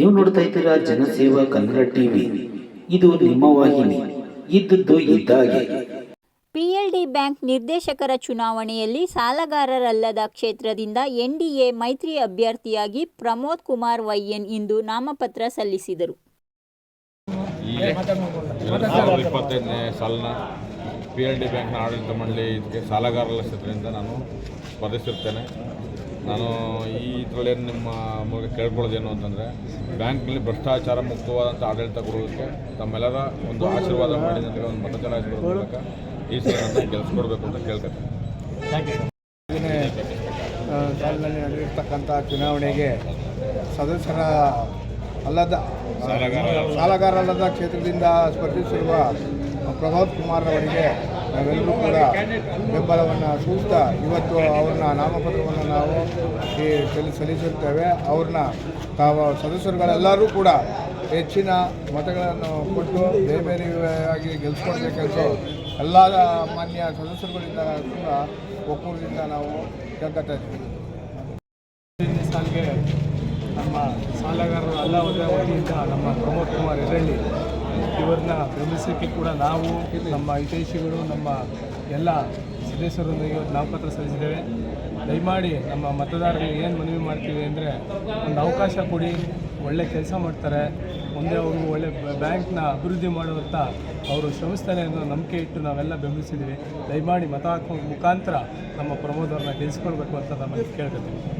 ನೀವು ನೋಡ್ತಾ ಇದ್ದೀರಾ ಜನಸೇವಾ ಕನ್ನಡ ಟಿವಿ. ಇದು ನಿಮ್ಮ ವಾಹಿನಿ. ಇದ್ದದ್ದು ಇದ್ದಾಗೆ. ಪಿಎಲ್ಡಿ ಬ್ಯಾಂಕ್ ನಿರ್ದೇಶಕರ ಚುನಾವಣೆಯಲ್ಲಿ ಸಾಲಗಾರರಲ್ಲದ ಕ್ಷೇತ್ರದಿಂದ ಎನ್ಡಿಎ ಮೈತ್ರಿ ಅಭ್ಯರ್ಥಿಯಾಗಿ ಪ್ರಮೋದ್ ಕುಮಾರ್ ವೈಎನ್ ಇಂದು ನಾಮಪತ್ರ ಸಲ್ಲಿಸಿದರು. ಇಪ್ಪತ್ತೈದನೇ ಸಾಲಿನ ಪಿ ಎಲ್ ಡಿ ಬ್ಯಾಂಕ್ನ ಆಡಳಿತ ಮಂಡಳಿ ಇದಕ್ಕೆ ಸಾಲಗಾರರ ಕ್ಷೇತ್ರದಿಂದ ನಾನು ಸ್ಪರ್ಧಿಸಿರ್ತೇನೆ ನಾನು ಈ ಇದರಲ್ಲಿ ನಿಮ್ಮ ಮೂಲಕ ಕೇಳ್ಕೊಳ್ಳೋದೇನು ಅಂತಂದರೆ ಬ್ಯಾಂಕ್ನಲ್ಲಿ ಭ್ರಷ್ಟಾಚಾರ ಮುಕ್ತವಾದಂಥ ಆಡಳಿತ ಕೊಡೋದಕ್ಕೆ ತಮ್ಮೆಲ್ಲರ ಒಂದು ಆಶೀರ್ವಾದ ಮಾಡಿ ನನಗೆ ಒಂದು ಮತ ಚಲಾಯಿಸೋದ್ರ ಮೂಲಕ ಈ ಸಲ ನನ್ನ ಕೊಡಬೇಕು ಅಂತ ಕೇಳ್ಕೊತೀನಿ ಆ, ಸಾಲಿನಲ್ಲಿ ನಡೆದಿರ್ತಕ್ಕಂಥ ಚುನಾವಣೆಗೆ ಸದಸ್ಯರ ಅಲ್ಲದ ಸಾಲಗಾರರಲ್ಲದ ಕ್ಷೇತ್ರದಿಂದ ಸ್ಪರ್ಧಿಸಿರುವ ಪ್ರಮೋದ್ ಕುಮಾರ್ ಅವರಿಗೆ ನಾವೆಲ್ಲರೂ ಕೂಡ ಬೆಂಬಲವನ್ನು ಸೂಚಿಸ್ತಾ ಇವತ್ತು ಅವ್ರನ್ನ ನಾಮಪತ್ರವನ್ನು ನಾವು ಈ ಸಲ್ಲಿ ಸಲ್ಲಿಸಿರ್ತೇವೆ ಅವ್ರನ್ನ ತಾವು ಸದಸ್ಯರುಗಳೆಲ್ಲರೂ ಕೂಡ ಹೆಚ್ಚಿನ ಮತಗಳನ್ನು ಕೊಟ್ಟು ಬೇರೆ ಬೇರೆಯಾಗಿ ಗೆಲ್ಲಿಸ್ಕೊಡ್ಬೇಕಂತ ಎಲ್ಲ ಮಾನ್ಯ ಸದಸ್ಯರುಗಳಿಂದ ಕೂಡ ಒಕ್ಕೂಟದಿಂದ ನಾವು ಕೇಳ್ಕೊತಾ ಇದ್ದೀವಿ. ಸಾಲಿಗೆ ನಮ್ಮ ಸಾಲಗಾರರು ಅಲ್ಲ ಒಂದೇ ವತಿಯಿಂದ ನಮ್ಮ ಪ್ರಮೋದ್ ಕುಮಾರ್ ಎರಳ್ಳಿ ಇವರನ್ನ ಬೆಂಬಲಿಸೋಕ್ಕೆ ಕೂಡ ನಾವು, ನಮ್ಮ ಹಿತೈಷಿಗಳು, ನಮ್ಮ ಎಲ್ಲ ಸದಸ್ಯರೊಂದಿಗೆ ಇವತ್ತು ನಾಮಪತ್ರ ಸಲ್ಲಿಸಿದ್ದೇವೆ. ದಯಮಾಡಿ ನಮ್ಮ ಮತದಾರರಿಗೆ ಏನು ಮನವಿ ಮಾಡ್ತೀವಿ ಅಂದರೆ, ಒಂದು ಅವಕಾಶ ಕೊಡಿ, ಒಳ್ಳೆ ಕೆಲಸ ಮಾಡ್ತಾರೆ, ಮುಂದೆ ಅವರು ಒಳ್ಳೆ ಬ್ಯಾಂಕ್ನ ಅಭಿವೃದ್ಧಿ ಮಾಡುವಂಥ ಅವರು ಶ್ರಮಿಸ್ತಾರೆ ಅನ್ನೋ ನಂಬಿಕೆ ಇಟ್ಟು ನಾವೆಲ್ಲ ಬೆಂಬಲಿಸಿದ್ದೀವಿ. ದಯಮಾಡಿ ಮತ ಹಾಕುವ ಮುಖಾಂತರ ನಮ್ಮ ಪ್ರಮೋದವ್ರನ್ನ ಗೆಲ್ಲಿಸ್ಕೊಳ್ಬೇಕು ಅಂತ ನಮಗೆ ಕೇಳ್ಕೊತೀವಿ.